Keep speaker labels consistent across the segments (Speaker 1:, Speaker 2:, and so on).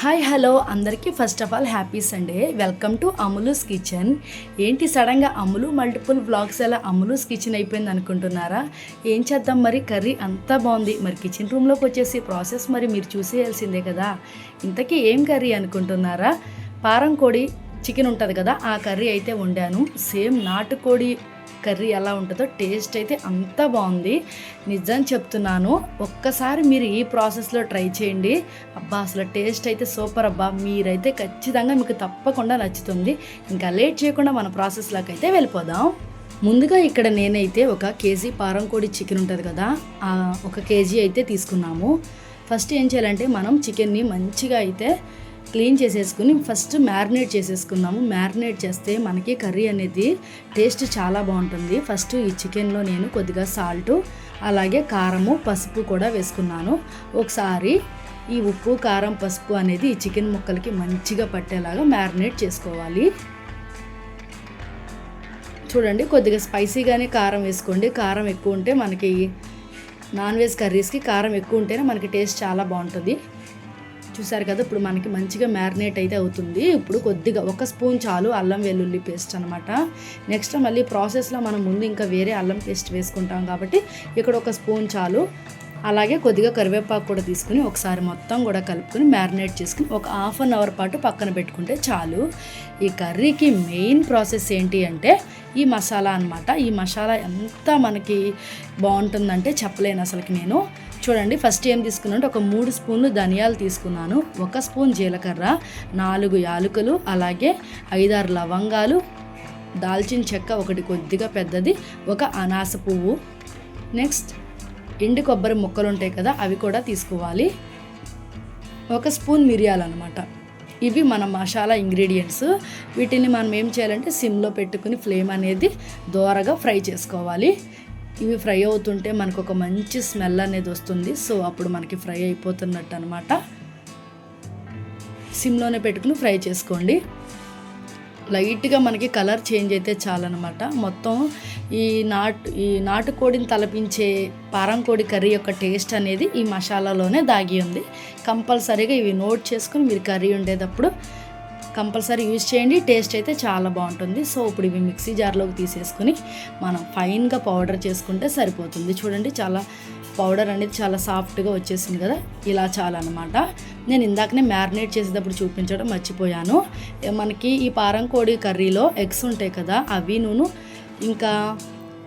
Speaker 1: Hi hello. అందరికీ first of all happy Sunday. Welcome to Amulu's kitchen. ఏంటి సడన్గా అములు? Multiple vlogs ఎలా అములుస్ kitchen అయిపోయింది అనుకుంటున్నారా? ఏం చేద్దాం మరి? కర్రీ అంతా బాగుంది. మరి కిచెన్ రూమ్లోకి వచ్చేసి ప్రాసెస్ మరి మీరు చూసేయాల్సిందే కదా. ఇంతకీ ఏం కర్రీ అనుకుంటున్నారా? పారం కోడి చికెన్ ఉంటుంది కదా ఆ కర్రీ అయితే వండాను. సేమ్ నాటుకోడి కర్రీ ఎలా ఉంటుందో టేస్ట్ అయితే అంత బాగుంది. నిజం చెప్తున్నాను ఒక్కసారి మీరు ఈ ప్రాసెస్లో ట్రై చేయండి. అబ్బా అసలు టేస్ట్ అయితే సూపర్ అబ్బా. మీరైతే ఖచ్చితంగా మీకు తప్పకుండా నచ్చుతుంది. ఇంకా లేట్ చేయకుండా మన ప్రాసెస్లోకి అయితే వెళ్ళిపోదాం. ముందుగా ఇక్కడ నేనైతే ఒక కేజీ పారం కోడి చికెన్ ఉంటుంది కదా ఒక కేజీ అయితే తీసుకున్నాము. ఫస్ట్ ఏం చేయాలంటే మనం చికెన్ని మంచిగా అయితే క్లీన్ చేసేసుకుని ఫస్ట్ మ్యారినేట్ చేసేసుకున్నాము మ్యారినేట్ చేస్తే మనకి కర్రీ అనేది టేస్ట్ చాలా బాగుంటుంది. ఫస్ట్ ఈ చికెన్లో నేను కొద్దిగా సాల్టు అలాగే కారము పసుపు కూడా వేసుకున్నాను. ఒకసారి ఈ ఉప్పు కారం పసుపు అనేది ఈ చికెన్ ముక్కలకి మంచిగా పట్టేలాగా మ్యారినేట్ చేసుకోవాలి. చూడండి కొద్దిగా స్పైసీగానే కారం వేసుకోండి. కారం ఎక్కువ ఉంటే మనకి నాన్ వెజ్ కర్రీస్కి కారం ఎక్కువ ఉంటేనే మనకి టేస్ట్ చాలా బాగుంటుంది. చూసారు కదా ఇప్పుడు మనకి మంచిగా మ్యారినేట్ అయితే అవుతుంది. ఇప్పుడు కొద్దిగా ఒక స్పూన్ చాలు అల్లం వెల్లుల్లి పేస్ట్ అనమాట నెక్స్ట్ మళ్ళీ ప్రాసెస్లో మనం ముందు ఇంకా వేరే అల్లం పేస్ట్ వేసుకుంటాం కాబట్టి ఇక్కడ ఒక స్పూన్ చాలు. అలాగే కొద్దిగా కరివేపాకు కూడా తీసుకుని ఒకసారి మొత్తం కూడా కలుపుకొని మ్యారినేట్ చేసుకుని ఒక హాఫ్ అన్ అవర్ పాటు పక్కన పెట్టుకుంటే చాలు. ఈ కర్రీకి మెయిన్ ప్రాసెస్ ఏంటి అంటే ఈ మసాలా అనమాట ఈ మసాలా ఎంత మనకి బాగుంటుందంటే చెప్పలేను అసలుకి నేను. చూడండి ఫస్ట్ ఏం తీసుకున్నాను ఒక మూడు స్పూన్లు ధనియాలు తీసుకున్నాను ఒక స్పూన్ జీలకర్ర నాలుగు యాలకులు అలాగే ఐదారు లవంగాలు దాల్చిన చెక్క ఒకటి కొద్దిగా పెద్దది ఒక అనాస పువ్వు. నెక్స్ట్ ఎండు కొబ్బరి ముక్కలు ఉంటాయి కదా అవి కూడా తీసుకోవాలి. ఒక స్పూన్ మిరియాలు అనమాట ఇవి మన మసాలా ఇంగ్రీడియంట్స్. వీటిని మనం ఏం చేయాలంటే సిమ్లో పెట్టుకుని ఫ్లేమ్ అనేది దోరగా ఫ్రై చేసుకోవాలి. ఇవి ఫ్రై అవుతుంటే మనకు ఒక మంచి స్మెల్ అనేది వస్తుంది. సో అప్పుడు మనకి ఫ్రై అయిపోతున్నట్టు అనమాట సిమ్లోనే పెట్టుకుని ఫ్రై చేసుకోండి. లైట్గా మనకి కలర్ చేంజ్ అయితే చాలన్నమాట. మొత్తం ఈ నాటు ఈ నాటుకోడిని తలపించే పారం కోడి కర్రీ యొక్క టేస్ట్ అనేది ఈ మసాలాలోనే దాగి ఉంది. కంపల్సరీగా ఇవి నోట్ చేసుకుని మీరు కర్రీ ఉండేటప్పుడు కంపల్సరీ యూజ్ చేయండి. టేస్ట్ అయితే చాలా బాగుంటుంది. సో ఇప్పుడు ఇవి మిక్సీ జార్లోకి తీసేసుకుని మనం ఫైన్గా పౌడర్ చేసుకుంటే సరిపోతుంది. చూడండి చాలా పౌడర్ అనేది చాలా సాఫ్ట్గా వచ్చేసింది కదా. ఇలా చాలా అనమాట నేను ఇందాకనే మ్యారినేట్ చేసేటప్పుడు చూపించడం మర్చిపోయాను. మనకి ఈ పారం కోడి కర్రీలో ఎగ్స్ ఉంటాయి కదా అవి నూనె ఇంకా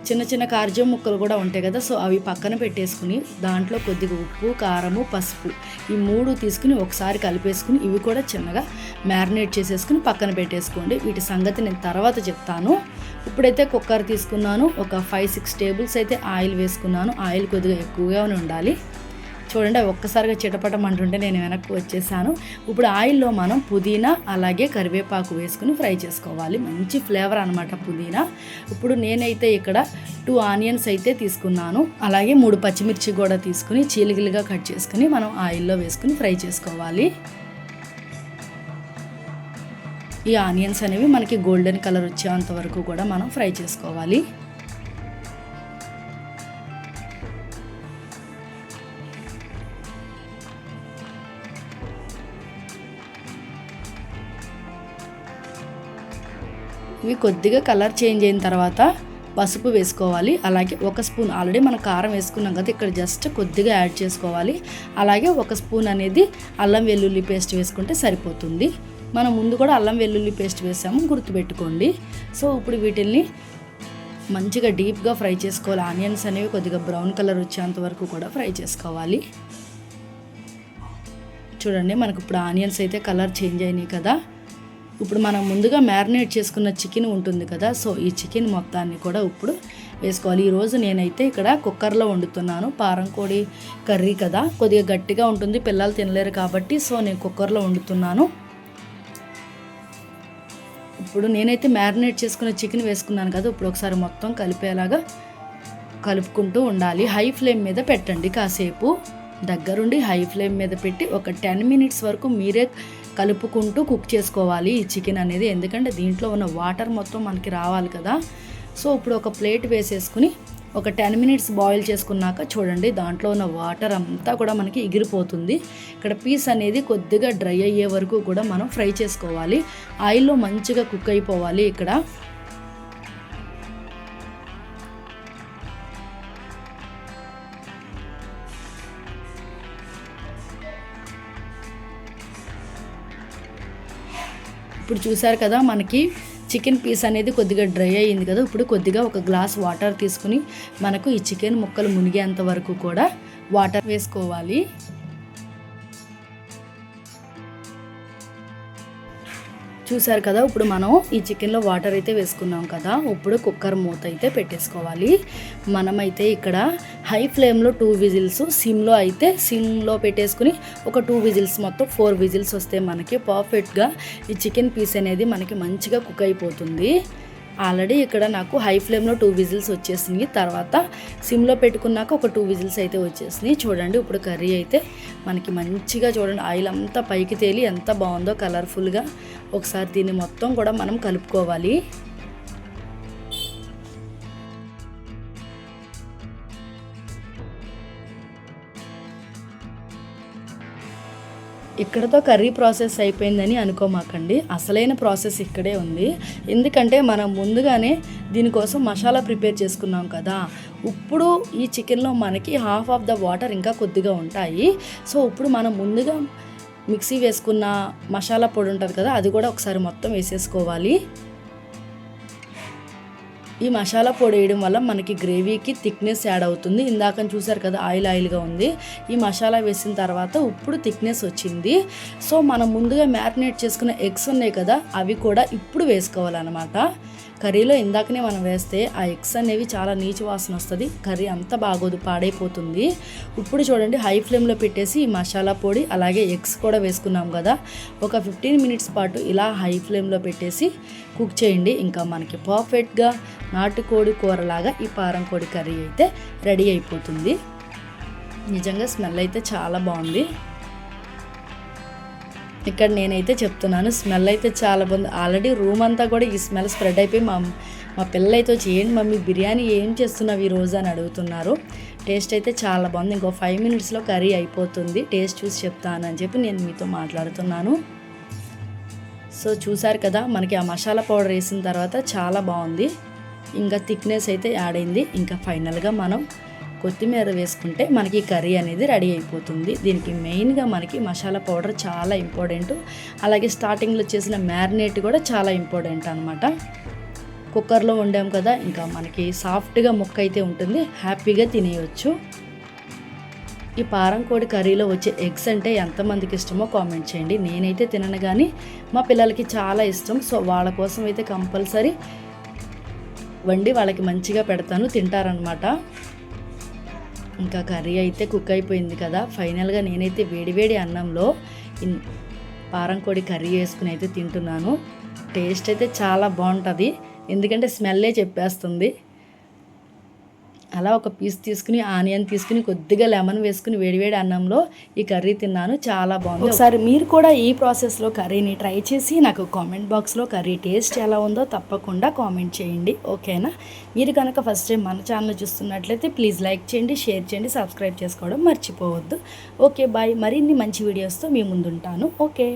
Speaker 1: చిన్న చిన్న కార్జం ముక్కలు కూడా ఉంటాయి కదా సో అవి పక్కన పెట్టేసుకుని దాంట్లో కొద్దిగా ఉప్పు కారము పసుపు ఈ మూడు తీసుకుని ఒకసారి కలిపేసుకుని ఇవి కూడా చిన్నగా మ్యారినేట్ చేసేసుకుని పక్కన పెట్టేసుకోండి. వీటి సంగతి నేను తర్వాత చెప్తాను. ఇప్పుడైతే కుక్కర్ తీసుకున్నాను. ఒక ఫైవ్ సిక్స్ టేబుల్స్ అయితే ఆయిల్ వేసుకున్నాను. ఆయిల్ కొద్దిగా ఎక్కువగానే ఉండాలి. చూడండి అవి ఒక్కసారిగా చిటపటం అంటుంటే నేను వెనక్కి వచ్చేసాను. ఇప్పుడు ఆయిల్లో మనం పుదీనా అలాగే కరివేపాకు వేసుకుని ఫ్రై చేసుకోవాలి. మంచి ఫ్లేవర్ అనమాట పుదీనా. ఇప్పుడు నేనైతే ఇక్కడ టూ ఆనియన్స్ అయితే తీసుకున్నాను. అలాగే మూడు పచ్చిమిర్చి కూడా తీసుకుని చీలిగిలిగా కట్ చేసుకుని మనం ఆయిల్లో వేసుకుని ఫ్రై చేసుకోవాలి. ఈ ఆనియన్స్ అనేవి మనకి గోల్డెన్ కలర్ వచ్చేంత వరకు కూడా మనం ఫ్రై చేసుకోవాలి. ఇవి కొద్దిగా కలర్ చేంజ్ అయిన తర్వాత పసుపు వేసుకోవాలి. అలాగే ఒక స్పూన్ ఆల్రెడీ మనం కారం వేసుకున్నాం కదా ఇక్కడ జస్ట్ కొద్దిగా యాడ్ చేసుకోవాలి. అలాగే ఒక స్పూన్ అనేది అల్లం వెల్లుల్లి పేస్ట్ వేసుకుంటే సరిపోతుంది. మనం ముందు కూడా అల్లం వెల్లుల్లి పేస్ట్ వేసాము గుర్తుపెట్టుకోండి. సో ఇప్పుడు వీటిల్ని మంచిగా డీప్గా ఫ్రై చేసుకోవాలి. ఆనియన్స్ అనేవి కొద్దిగా బ్రౌన్ కలర్ వచ్చేంత వరకు కూడా ఫ్రై చేసుకోవాలి. చూడండి మనకు ఇప్పుడు ఆనియన్స్ అయితే కలర్ చేంజ్ అయినాయి కదా. ఇప్పుడు మనం ముందుగా మ్యారినేట్ చేసుకున్న చికెన్ ఉంటుంది కదా సో ఈ చికెన్ మొత్తాన్ని కూడా ఇప్పుడు వేసుకోవాలి. ఈరోజు నేనైతే ఇక్కడ కుక్కర్లో వండుతున్నాను. పారం కోడి కర్రీ కదా కొద్దిగా గట్టిగా ఉంటుంది పిల్లలు తినలేరు కాబట్టి సో నేను కుక్కర్లో వండుతున్నాను. ఇప్పుడు నేనైతే మ్యారినేట్ చేసుకున్న చికెన్ వేసుకున్నాను కదా ఇప్పుడు ఒకసారి మొత్తం కలిపేలాగా కలుపుకుంటూ ఉండాలి. హై ఫ్లేమ్ మీద పెట్టండి కాసేపు. దగ్గరుండి హై ఫ్లేమ్ మీద పెట్టి ఒక టెన్ మినిట్స్ వరకు మీరే కలుపుకుంటూ కుక్ చేసుకోవాలి ఈ చికెన్ అనేది. ఎందుకంటే దీంట్లో ఉన్న వాటర్ మొత్తం మనకి రావాలి కదా. సో ఇప్పుడు ఒక ప్లేట్ వేసేసుకుని ఒక టెన్ మినిట్స్ బాయిల్ చేసుకున్నాక చూడండి దాంట్లో ఉన్న వాటర్ అంతా కూడా మనకి ఎగిరిపోతుంది. ఇక్కడ పీస్ అనేది కొద్దిగా డ్రై అయ్యే వరకు కూడా మనం ఫ్రై చేసుకోవాలి. ఆయిల్లో మంచిగా కుక్ అయిపోవాలి ఇక్కడ. ఇప్పుడు చూసారు కదా మనకి చికెన్ పీస్ అనేది కొద్దిగా డ్రై అయ్యింది కదా ఇప్పుడు కొద్దిగా ఒక గ్లాస్ వాటర్ తీసుకుని మనకు ఈ చికెన్ ముక్కలు మునిగేంత వరకు కూడా వాటర్ వేసుకోవాలి. చూసారు కదా ఇప్పుడు మనం ఈ చికెన్లో వాటర్ అయితే వేసుకున్నాం కదా ఇప్పుడు కుక్కర్ మూత అయితే పెట్టేసుకోవాలి. మనమైతే ఇక్కడ హై ఫ్లేమ్లో టూ విజిల్స్ సిమ్లో అయితే సిమ్లో పెట్టేసుకుని ఒక టూ విజిల్స్ మొత్తం ఫోర్ విజిల్స్ వస్తే మనకి పర్ఫెక్ట్గా ఈ చికెన్ పీస్ అనేది మనకి మంచిగా కుక్ అయిపోతుంది. ఆల్రెడీ ఇక్కడ నాకు హై ఫ్లేమ్లో టూ విజిల్స్ వచ్చేసింది తర్వాత సిమ్లో పెట్టుకున్నాక ఒక టూ విజిల్స్ అయితే వచ్చేసినాయి. చూడండి ఇప్పుడు కర్రీ అయితే మనకి మంచిగా చూడండి ఆయిల్ అంతా పైకి తేలి ఎంత బాగుందో కలర్ఫుల్గా. ఒకసారి దీన్ని మొత్తం కూడా మనం కలుపుకోవాలి. ఇక్కడతో కర్రీ ప్రాసెస్ అయిపోయిందని అనుకోమాకండి. అసలైన ప్రాసెస్ ఇక్కడే ఉంది. ఎందుకంటే మనం ముందుగానే దీనికోసం మసాలా ప్రిపేర్ చేసుకున్నాం కదా. ఇప్పుడు ఈ చికెన్లో మనకి హాఫ్ ఆఫ్ ద వాటర్ ఇంకా కొద్దిగా ఉంటాయి. సో ఇప్పుడు మనం ముందుగా మిక్సీ వేసుకున్న మసాలా పొడి ఉంటుంది కదా అది కూడా ఒకసారి మొత్తం వేసేసుకోవాలి. ఈ మసాలా పొడి వేయడం వల్ల మనకి గ్రేవీకి థిక్నెస్ యాడ్ అవుతుంది. ఇందాక చూసారు కదా ఆయిల్ ఆయిల్గా ఉంది. ఈ మసాలా వేసిన తర్వాత ఇప్పుడు థిక్నెస్ వచ్చింది. సో మనం ముందుగా మ్యారినేట్ చేసుకున్న ఎగ్స్ ఉన్నాయి కదా అవి కూడా ఇప్పుడు వేసుకోవాలన్నమాట. కర్రీలో ఇందాకనే మనం వేస్తే ఆ ఎగ్స్ అనేవి చాలా నీచు వాసన వస్తుంది. కర్రీ అంత బాగోదు పాడైపోతుంది. ఇప్పుడు చూడండి హై ఫ్లేమ్లో పెట్టేసి ఈ మసాలా పొడి అలాగే ఎగ్స్ కూడా వేసుకున్నాం కదా. ఒక ఫిఫ్టీన్ మినిట్స్ పాటు ఇలా హై ఫ్లేమ్లో పెట్టేసి కుక్ చేయండి. ఇంకా మనకి పర్ఫెక్ట్గా నాటుకోడి కూరలాగా ఈ పారం కోడి కర్రీ అయితే రెడీ అయిపోతుంది. నిజంగా స్మెల్ అయితే చాలా బాగుంది. ఇక్కడ నేనైతే చెప్తున్నాను స్మెల్ అయితే చాలా బాగుంది. ఆల్రెడీ రూమ్ అంతా కూడా ఈ స్మెల్ స్ప్రెడ్ అయిపోయి మా మా పిల్లలైతే వచ్చి ఏంటి మమ్మీ బిర్యానీ ఏం చేస్తున్నావు ఈ రోజు? అని అడుగుతున్నారు. టేస్ట్ అయితే చాలా బాగుంది. ఇంకో ఫైవ్ మినిట్స్లో కర్రీ అయిపోతుంది. టేస్ట్ చూసి చెప్తాను అని చెప్పి నేను మీతో మాట్లాడుతున్నాను. సో చూసారు కదా మనకి ఆ మసాలా పౌడర్ వేసిన తర్వాత చాలా బాగుంది. ఇంకా థిక్నెస్ అయితే యాడ్ అయింది. ఇంకా ఫైనల్గా మనం కొత్తిమీర వేసుకుంటే మనకి కర్రీ అనేది రెడీ అయిపోతుంది. దీనికి మెయిన్గా మనకి మసాలా పౌడర్ చాలా ఇంపార్టెంట్. అలాగే స్టార్టింగ్లో చేసిన మ్యారినేట్ కూడా చాలా ఇంపార్టెంట్ అనమాట కుక్కర్లో వండాం కదా ఇంకా మనకి సాఫ్ట్గా ముక్క అయితే ఉంటుంది హ్యాపీగా తినేయచ్చు. ఈ పారం కోడి కర్రీలో వచ్చే ఎగ్స్ అంటే ఎంతమందికి ఇష్టమో కామెంట్ చేయండి. నేనైతే తినను కానీ మా పిల్లలకి చాలా ఇష్టం. సో వాళ్ళ కోసం అయితే కంపల్సరీ వండి వాళ్ళకి మంచిగా పెడతాను తింటారనమాట ఇంకా కర్రీ అయితే కుక్ అయిపోయింది కదా. ఫైనల్గా నేనైతే వేడివేడి అన్నంలో పారంకోడి పారం కోడి కర్రీ వేసుకుని అయితే తింటున్నాను. టేస్ట్ అయితే చాలా బాగుంటుంది. ఎందుకంటే స్మెల్లే చెప్పేస్తుంది. అలా ఒక పీస్ తీసుకుని ఆనియన్ తీసుకుని కొద్దిగా లెమన్ వేసుకుని వేడివేడి అన్నంలో ఈ కర్రీ తిన్నాను. చాలా బాగుంది. ఒకసారి మీరు కూడా ఈ ప్రాసెస్లో కర్రీని ట్రై చేసి నాకు కామెంట్ బాక్స్లో కర్రీ టేస్ట్ ఎలా ఉందో తప్పకుండా కామెంట్ చేయండి. ఓకేనా? మీరు కనుక ఫస్ట్ టైం మన ఛానల్ చూస్తున్నట్లయితే ప్లీజ్ లైక్ చేయండి షేర్ చేయండి సబ్స్క్రైబ్ చేసుకోవడం మర్చిపోవద్దు. Okay bye. మరిన్ని మంచి వీడియోస్తో మీ ముందుంటాను. ఓకే.